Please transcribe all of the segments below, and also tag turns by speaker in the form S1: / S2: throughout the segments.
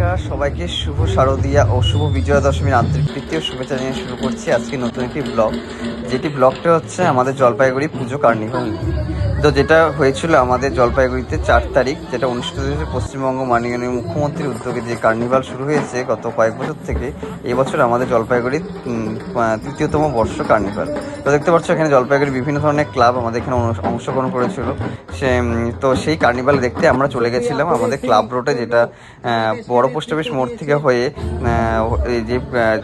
S1: নমস্কার, সবাইকে শুভ শারদীয়া ও শুভ বিজয়া দশমীর আন্তরিক শুভেচ্ছা জানিয়ে শুরু করছি আজকে নতুন একটি ব্লগ। যেটি ব্লগটা হচ্ছে আমাদের জলপাইগুড়ি পুজো কার্নিভাল তো যেটা হয়েছিল আমাদের জলপাইগুড়িতে চার তারিখ, যেটা অনুষ্ঠিত হয়েছে পশ্চিমবঙ্গ মাননীয় মুখ্যমন্ত্রীর উদ্যোগে যে কার্নিভাল শুরু হয়েছে গত কয়েক বছর থেকে, এই বছর আমাদের জলপাইগুড়ির তৃতীয়তম বর্ষ কার্নিভাল। তো দেখতে পাচ্ছ এখানে জলপাইগুড়ির বিভিন্ন ধরনের ক্লাব আমাদের এখানে অংশগ্রহণ করেছিল। সে তো সেই কার্নিভাল দেখতে আমরা চলে গেছিলাম। আমাদের ক্লাব রোডে যেটা বড় পোস্ট অফিস মোড় থেকে হয়ে যে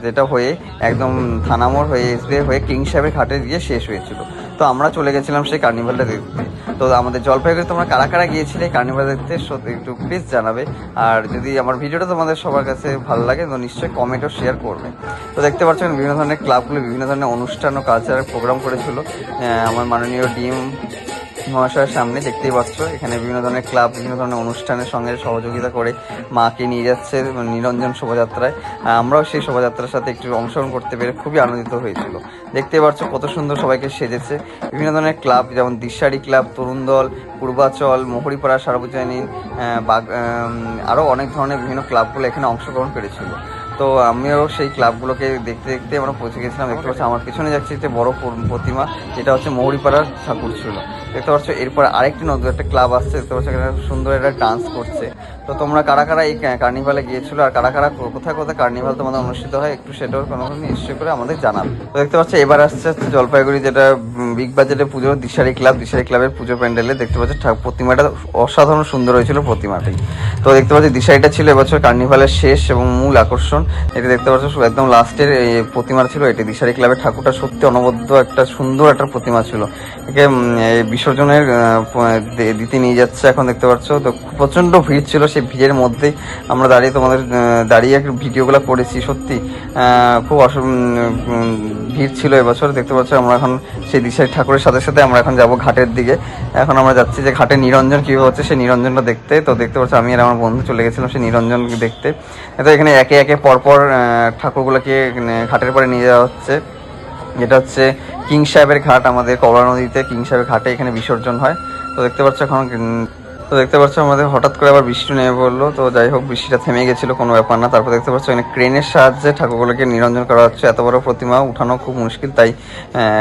S1: যেটা হয়ে একদম থানা মোড় হয়ে এসবিআই হয়ে কিং সাহেবের ঘাটে গিয়ে শেষ হয়েছিল। তো আমরা চলে গেছিলাম সেই কার্নিভালটা দেখতে। তো আমাদের জলপাইগুড়ি তোমরা কারা কারা গিয়েছিলে কার্নিভাল দেখতে সত্যি একটু প্লিজ জানাবে। আর যদি আমার ভিডিওটা তোমাদের সবার কাছে ভালো লাগে, তো নিশ্চয়ই কমেন্টও শেয়ার করবে। তো দেখতে পাচ্ছেন বিভিন্ন ধরনের ক্লাবগুলো বিভিন্ন ধরনের অনুষ্ঠান ও কালচারাল প্রোগ্রাম করেছিল। আমার মাননীয় ডিএম মহাশয়ের সামনে দেখতেই পাচ্ছ, এখানে বিভিন্ন ধরনের ক্লাব, বিভিন্ন ধরনের অনুষ্ঠানের সঙ্গে সহযোগিতা করে মাকে নিয়ে যাচ্ছে নিরঞ্জন শোভাযাত্রায়। আমরাও সেই শোভাযাত্রার সাথে একটু অংশগ্রহণ করতে পেরে খুবই আনন্দিত হয়েছিল। দেখতেই পাচ্ছ কত সুন্দর সবাইকে সেজেছে। বিভিন্ন ধরনের ক্লাব, যেমন দিশারি ক্লাব, তরুণ দল, পূর্বাচল, মোহরিপাড়া, সার্বজনীন বাগ আরও অনেক ধরনের বিভিন্ন ক্লাবগুলো এখানে অংশগ্রহণ করেছিল। তো আমিও সেই ক্লাবগুলোকে দেখতে দেখতে আমরা পৌঁছে গেছিলাম। দেখতে পাচ্ছি আমার পিছনে যাচ্ছে যে বড় প্র- প্রতিমা, যেটা হচ্ছে মৌরিপাড়ার ঠাকুর ছিল। দেখতে পাচ্ছ, এরপর আরেকটি নতুন একটা ক্লাব আসছে, দেখতে পাচ্ছ, এখানে সুন্দর একটা ডান্স করছে। তো তোমরা কারা কারা এই কার্নিভালে গিয়েছিল আর কারা কারা কোথায় কোথায় কার্নিভাল তোমাদের অনুষ্ঠিত হয়, একটু সেটাও কোনো নিশ্চয় করে আমাদের জানাবে। তো দেখতে পাচ্ছ, এবার আসছে হচ্ছে জলপাইগুড়ি, যেটা বিগ বাজারে পুজো, দিশারি ক্লাব, দিশারি ক্লাবের পুজো প্যান্ডেলে দেখতে পাচ্ছ প্রতিমাটা অসাধারণ সুন্দর হয়েছিল প্রতিমাটি তো দেখতে পাচ্ছি, দিশারিটা ছিল এবছর কার্নিভালের শেষ এবং মূল আকর্ষণ। এটা দেখতে পাচ্ছ একদম লাস্টের প্রতিমা ছিল এটি। দিশারি ক্লাবের ঠাকুরটা সত্যি অনবদ্য একটা সুন্দর একটা প্রতিমা ছিল। একে দে- দিতে নিয়ে যাচ্ছে এখন দেখতে পাচ্ছ। তো প্রচণ্ড ভিড় ছিল সেই ভিড়ের মধ্যেই। আমরা দাঁড়িয়ে তোমাদের দাঁড়িয়ে ভিডিওগুলো করেছি, সত্যি। খুব অস ভিড় ছিল এবছর। দেখতে পাচ্ছ আমরা এখন সেই দিশারি ঠাকুরের সাথে সাথে আমরা এখন যাব ঘাটের দিকে। এখন আমরা যাচ্ছি যে ঘাটে নিরঞ্জন কীভাবে হচ্ছে সেই নিরঞ্জনটা দেখতে। তো দেখতে পাচ্ছ আমি আর আমার বন্ধু চলে গেছিলাম সেই নিরঞ্জন দেখতে। তো এখানে একে একে পরপর ঠাকুরগুলোকে ঘাটের পরে নিয়ে যাওয়া হচ্ছে। যেটা হচ্ছে কিং সাহেবের ঘাট আমাদের কবরা নদীতে কিং সাহেবের ঘাটে এখানে বিসর্জন হয়। তো দেখতে পাচ্ছ এখন তো দেখতে পাচ্ছ আমাদের হঠাৎ করে আবার বৃষ্টি নেমে পড়ল। তো যাই হোক, বৃষ্টিটা থেমে গেছিল, কোনো ব্যাপার না। তারপর দেখতে পাচ্ছ এখানে ক্রেনের সাহায্যে ঠাকুরগুলোকে নিরঞ্জন করা হচ্ছে। এত বড় প্রতিমা, উঠানো খুব মুশকিল। তাই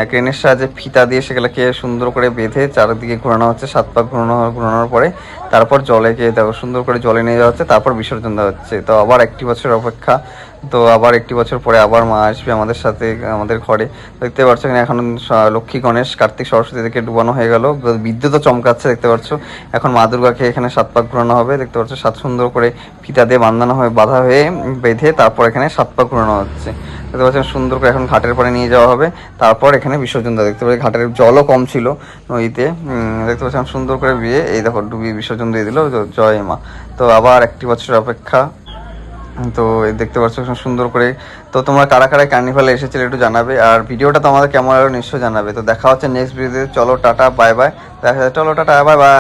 S1: ক্রেনের সাহায্যে ফিতা দিয়ে সেগুলোকে সুন্দর করে বেঁধে চারিদিকে ঘোরানো হচ্ছে, সাত পাক ঘোরানো ঘোরানোর পরে। তারপর জলে গিয়ে দেখো, সুন্দর করে জলে নিয়ে যাওয়া হচ্ছে, তারপর বিসর্জন দেওয়া হচ্ছে। তো আবার একটি বছর অপেক্ষা, তো আবার একটি বছর পরে আবার মা আসবে আমাদের সাথে, আমাদের ঘরে। দেখতে পাচ্ছ এখানে এখন লক্ষ্মী গণেশ, কার্তিক সরস্বতী থেকে ডুবানো হয়ে গেল। বিদ্যুৎও চমকাচ্ছে, দেখতে পাচ্ছ। এখন মা দুর্গাকে এখানে সাত পাক ঘোরানো হবে, দেখতে পাচ্ছ, সাত সুন্দর করে ফিতা দিয়ে বান্ধানো হয়ে, বাঁধা হয়ে বেঁধে তারপর এখানে সাত পাক ঘোরানো হচ্ছে। দেখতে পাচ্ছেন সুন্দর করে এখন ঘাটের পরে নিয়ে যাওয়া হবে। তারপর এখানে বিসর্জন দেওয়া দেখতে পাচ্ছি ঘাটের জলও কম ছিল নদীতে। দেখতে পাচ্ছেন সুন্দর করে বিয়ে এই দেখো ডুবিয়ে বিসর্জন দিয়ে দিল জয় মা। তো আবার একটি বছর অপেক্ষা। তো দেখতে পাচ্ছ সুন্দর করে। তো তোমরা কারা কারা কার্নিভালে এসেছিলে একটু জানাবে, আর ভিডিওটা তোমাদের কেমন লাগল নিশ্চয়ই জানাবে। তো দেখা হচ্ছে নেক্সট ভিডিওতে চলো টাটা বাই বাই দেখা যাচ্ছে চলো টাটা বাই বাই